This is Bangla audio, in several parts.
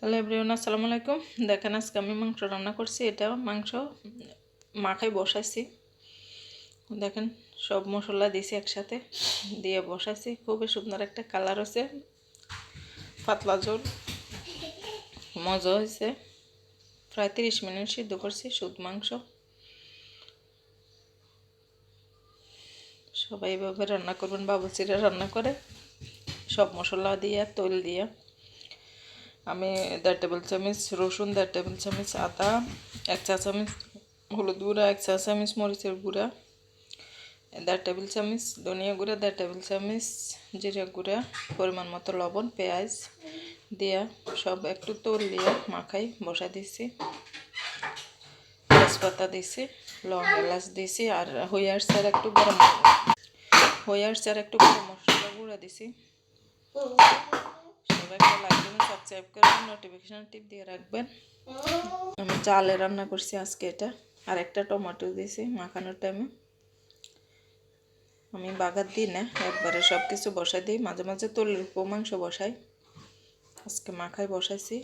হ্যালো এভরিওয়ান, আসসালামু আলাইকুম। দেখেন আজকে আমি মাংস রান্না করছি। এটা মাংস মাখায় বসাইছি। দেখেন সব মশলা দিয়েছি একসাথে, দিয়ে বসাইছি। খুবই সুন্দর একটা কালার হয়েছে। পাতলা ঝোল। মজা হয়েছে। প্রায় তিরিশ মিনিট সিদ্ধ করছি সুদ মাংস। সবাই এভাবে রান্না করবেন বাবুচিরা রান্না করে। সব মশলা দিয়ে তৈল দিয়ে। আমি দেড় টেবিল চামচ রসুন, দেড় টেবিল চামচ আদা, এক চা চামচ হলুদ গুঁড়া, এক চা চামচ মরিচের গুঁড়া, দেড় টেবিল চামচ ধনিয়া গুঁড়া, দেড় টেবিল চামচ জিরা গুঁড়া, পরিমাণ মতো লবণ, পেঁয়াজ দিয়া সব একটু তোল দিয়ে মাখাই বসা দিছি। তেজপাতা দিছি লং এলাচ দিছি আর হইয়ার স্যার একটু গরম হইয়ার স্যার একটু গরম মশলা গুঁড়া দিছি। সাবস্ক্রাইব করবেন নোটিফিকেশন টিপ দিয়ে রাখবেন। আমি চালে রান্না করছি আজকে এটা। আর একটা টমেটো দিয়েছি মাখানোর টাইমে আমি বাগার দিই না, একবারে সব কিছু বসাই দিই। মাঝে মাঝে তলের মাংস বসাই। আজকে মাখায় বসাইছি।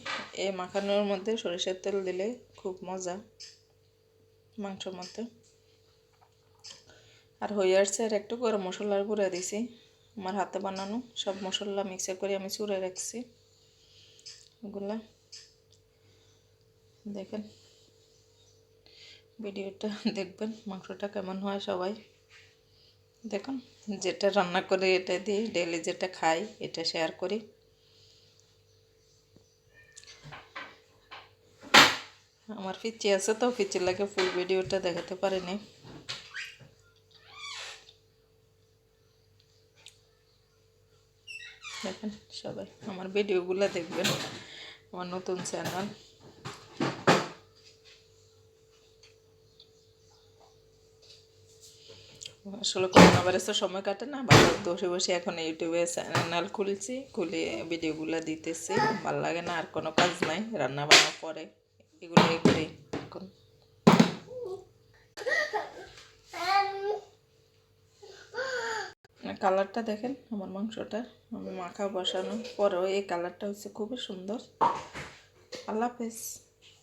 এই মাখানোর মধ্যে সরিষার তেল দিলে খুব মজা মাংসর মধ্যে। আর হয়ে আসছে আর একটু গরম মশলার গুঁড়া দিছি। আমার হাতে বানানো সব মশলা মিক্সার করে আমি চুড়ে রাখছি। এগুলা দেখেন, ভিডিওটা দেখবেন, মাংসটা কেমন হয় সবাই। দেখুন, যেটা রান্না করে এটা দিয়ে ডেলি যেটা খাই, এটা শেয়ার করি। আমার পিচি আছে তো পিচির লাগে ফুল ভিডিওটা দেখাতে পারিনি। দেখেন সবাই, আমার ভিডিওগুলো দেখবেন। আমার নতুন চ্যানেল আসলে করোনা তো সময় কাটে না বা বসে বসে এখন ইউটিউবে চ্যানেল খুলছি, খুলে ভিডিওগুলো দিতেছি, ভালো লাগে না, আর কোনো কাজ নাই রান্না বান্না পরে এগুলো করি এখন কালারটা দেখেন, আমার মাংসটা। আমি মাখা বসানোর পরেও এই কালারটা হচ্ছে খুবই সুন্দর। আল্লাহ হাফেজ।